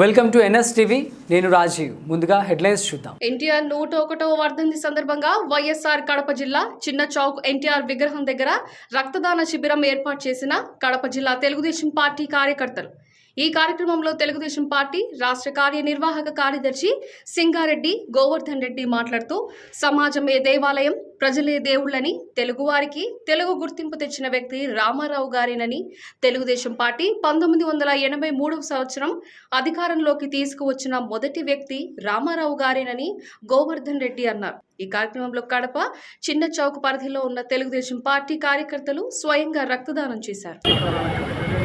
Welcome to NS TV నేను రాజీవ్. ముందుగా headlines చూద్దాం. ఎన్టీఆర్ నూట ఒకటో వర్ధంతి సందర్భంగా వైఎస్ఆర్ కడప జిల్లా చిన్న చౌక్ ఎన్టీఆర్ విగ్రహం దగ్గర రక్తదాన శిబిరం ఏర్పాటు చేసిన కడప జిల్లా తెలుగుదేశం పార్టీ కార్యకర్తలు. ఈ కార్యక్రమంలో తెలుగుదేశం పార్టీ రాష్ట్ర కార్యనిర్వాహక కార్యదర్శి సింగారెడ్డి గోవర్ధన్ రెడ్డి మాట్లాడుతూ సమాజమే దేవాలయం ప్రజలే దేవుళ్ళని తెలుగువారికి తెలుగు గుర్తింపు తెచ్చిన వ్యక్తి రామారావు గారేనని తెలుగుదేశం పార్టీ పంతొమ్మిది వందల ఎనభై మూడవ సంవత్సరం అధికారంలోకి తీసుకువచ్చిన మొదటి వ్యక్తి రామారావు గారేనని గోవర్ధన్ రెడ్డి అన్నారు. ఈ కార్యక్రమంలో కడప చిన్న చౌక్ పరిధిలో ఉన్న తెలుగుదేశం పార్టీ కార్యకర్తలు స్వయంగా రక్తదానం చేశారు.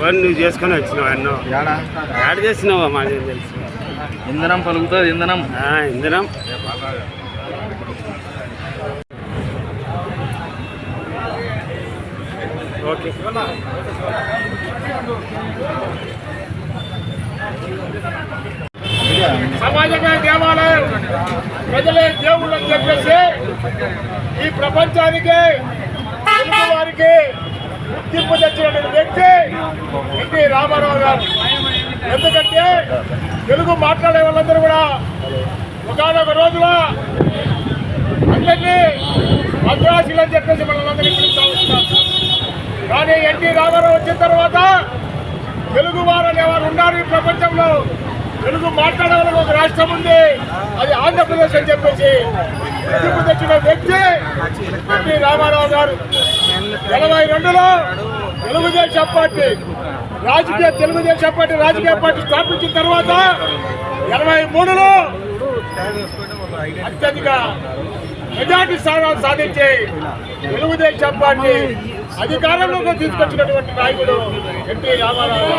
పని నువ్వు చేసుకొని వచ్చినావు ఎన్నో? యాడ్? చేసినావా మాకేం తెలుసు? ఇంధనం పలుకుతుంది ఇంధనం. ఆ, ఇందిరం ఓకే. సమాజమే దేవాలయం. ప్రజలే దేవుళ్ళు అని చెప్పేసి ఈ ప్రపంచానికి వారికి గుర్తింపు తెచ్చినటువంటి వ్యక్తి ఎన్టీ రామారావు గారు. ఎందుకంటే తెలుగు మాట్లాడే వాళ్ళందరూ కూడా ఒకనొక రోజున అందరినీ మద్రాసులు అని చెప్పేసి మనల్ని పిలుస్తా వస్తున్నారు కానీ ఎన్టీ రామారావు వచ్చిన తర్వాత తెలుగు వారు ఎవరు ఉన్నారు ఈ ప్రపంచంలో. తెలుగు మాట్లాడే వాళ్ళకి ఒక రాష్ట్రం ఉంది. అది ఆంధ్రప్రదేశ్ అని చెప్పేసి గుర్తింపు తెచ్చిన వ్యక్తి ఎన్టీ రామారావు గారు ఎనభై రెండులో తెలుగుదేశం పార్టీ రాజకీయ తెలుగుదేశం పార్టీ రాజకీయ పార్టీ స్థాపించిన తర్వాత ఎనభై మూడులో అత్యధిక మెజార్టీ స్థానాలు సాధించి తెలుగుదేశం పార్టీ అధికారంలోకి తీసుకొచ్చినటువంటి నాయకుడు ఎన్టీ రామారావు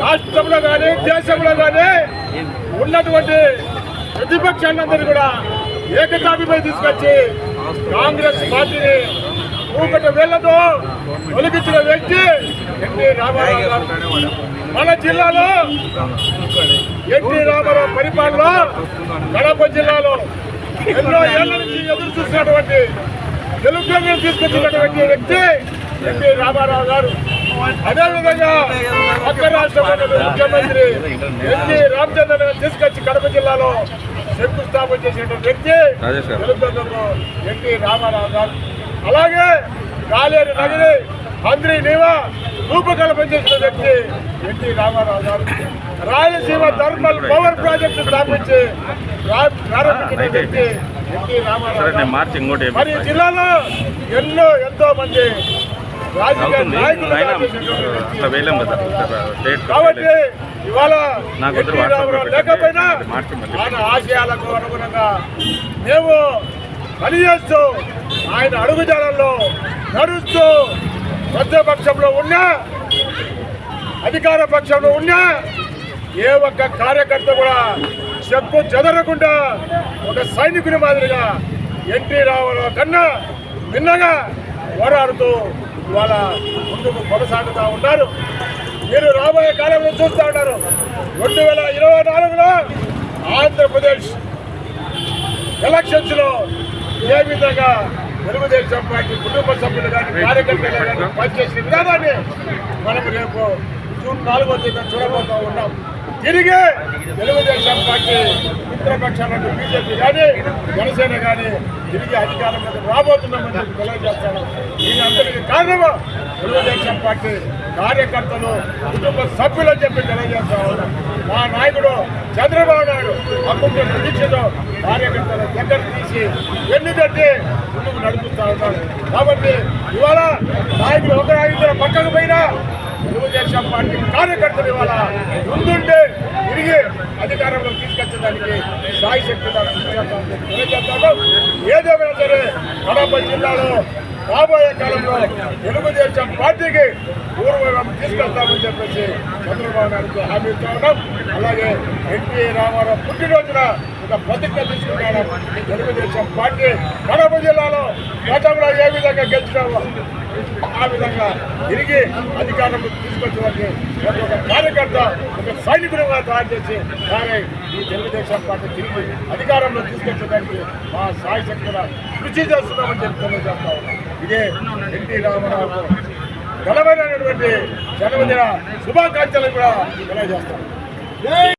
రాష్ట్రంలో కానీ దేశంలో కానీ ఉన్నటువంటి ప్రతిపక్షాలందరూ కూడా ఏకతాటిపై తీసుకొచ్చి కాంగ్రెస్ పార్టీని ఊకట వేళ్ళతో తొలగించిన వ్యక్తి ఎన్టీ రామారావు గారు. మన జిల్లాలో ఎన్టీ రామారావు పరిపాలన కడప జిల్లాలో ఎన్నో ఏళ్ళ నుంచి ఎదురు చూసినటువంటి తెలుగుదేశం తీసుకొచ్చినటువంటి వ్యక్తి ఎన్టీ రామారావు గారు. అదేవిధంగా పక్క రాష్ట్రంలో ముఖ్యమంత్రి ఎన్టీ రామచంద్ర తీసుకొచ్చి కడప జిల్లాలో శంకుస్థాపన చేసినటువంటి వ్యక్తి. తెలుగుదేశంలో ఎన్టీ రామారావు గారు. అలాగే గాలేరు నగిరి మంత్రి నీవా రూపకల్పన చేసిన వ్యక్తి ఎన్టీ రామారావు గారు. రాయలసీమ థర్మల్ పవర్ ప్రాజెక్టు స్థాపించి ప్రా- ప్రారంభించిన వ్యక్తి ఎన్టీ రామారావు మరి జిల్లాలో ఎన్నో ఎంతో మంది అవుతుంది వ్యక్తి. ఇట్లా వేయలేం కదా డేట్ కాబట్టి ఇవాళ నాకు. లేకపోయినా. ఆయన ఆశయాలకు అనుగుణంగా మేము పనిచేస్తూ ఆయన అడుగుజాడల్లో నడుస్తూ మధ్యపక్షంలో ఉన్నా అధికార పక్షంలో ఉన్నా ఏ ఒక్క కార్యకర్త కూడా చెప్పు చెదరకుండా ఒక సైనికుని మాదిరిగా ఎన్టీ రామారావు కన్నా భిన్నగా పోరాడుతూ ఇవాళ ముందుకు కొనసాగుతూ ఉన్నారు. మీరు రాబోయే కాలంలో చూస్తూ ఉన్నారు. రెండు వేల ఇరవై నాలుగులో ఆంధ్రప్రదేశ్ ఎలక్షన్స్లో ఏ విధంగా తెలుగుదేశం పార్టీ కుటుంబ సభ్యులు కానీ కార్యకర్తలు కానీ పనిచేసిన విధానాన్ని మనం రేపు జూన్ నాలుగో తేదీ చూడబోతూ ఉన్నాం. తిరిగి తెలుగుదేశం పార్టీ మిత్రపక్షాలను బీజేపీ కానీ జనసేన కానీ తిరిగి అధికారంలోకి రాబోతున్నామని చెప్పి తెలియజేస్తాను. దీని అందరికీ కారణము? తెలుగుదేశం పార్టీ కార్యకర్తలు కుటుంబ సభ్యులు చెప్పి తెలియజేస్తాను. మా నాయకుడు చంద్రబాబు నాయుడు అప్పుడు దీక్షతో కార్యకర్తల దగ్గర తీసి ఎన్ని తట్టి ముందుకు నడుపుతా ఉన్నాడు. కాబట్టి ఇవాళ నాయకులు ఒకరు ఇద్దరు పక్కకు పోయినా తెలుగుదేశం పార్టీ కార్యకర్తలు ఇవాళ ముందుంటే తిరిగి అధికారంలో తీసుకొచ్చడానికి సాయి శక్తి కృషి తెలియజేస్తాను ఏదేమైనా సరే కడప జిల్లాలో రాబోయే కాలంలో తెలుగుదేశం పార్టీకి పూర్వ తీసుకొస్తామని చెప్పేసి చంద్రబాబు నాయుడుకి హామీ ఇస్తా ఉన్నాం. అలాగే ఎన్టీ రామారావు పుట్టినరోజున ఒక ప్రతిజ్ఞ తీసుకున్నాడు తెలుగుదేశం పార్టీ కడప జిల్లాలో గతంలో ఏ విధంగా గెలిచినామో ఆ విధంగా తిరిగి అధికారంలో తీసుకొచ్చేవారికి ఒక కార్యకర్త ఒక సైనికులుగా తయారు చేసి వారి ఈ తెలుగుదేశం పార్టీ తిరిగి అధికారంలో తీసుకొచ్చేదానికి మా సాయశక్తుల కృషి చేస్తున్నామని చెప్పి తెలియజేస్తా ఉన్నాం. ఇదే ఎన్టీ రామారావు ఘనమైనటువంటి జన్మదిన శుభాకాంక్షలు కూడా తెలియజేస్తాను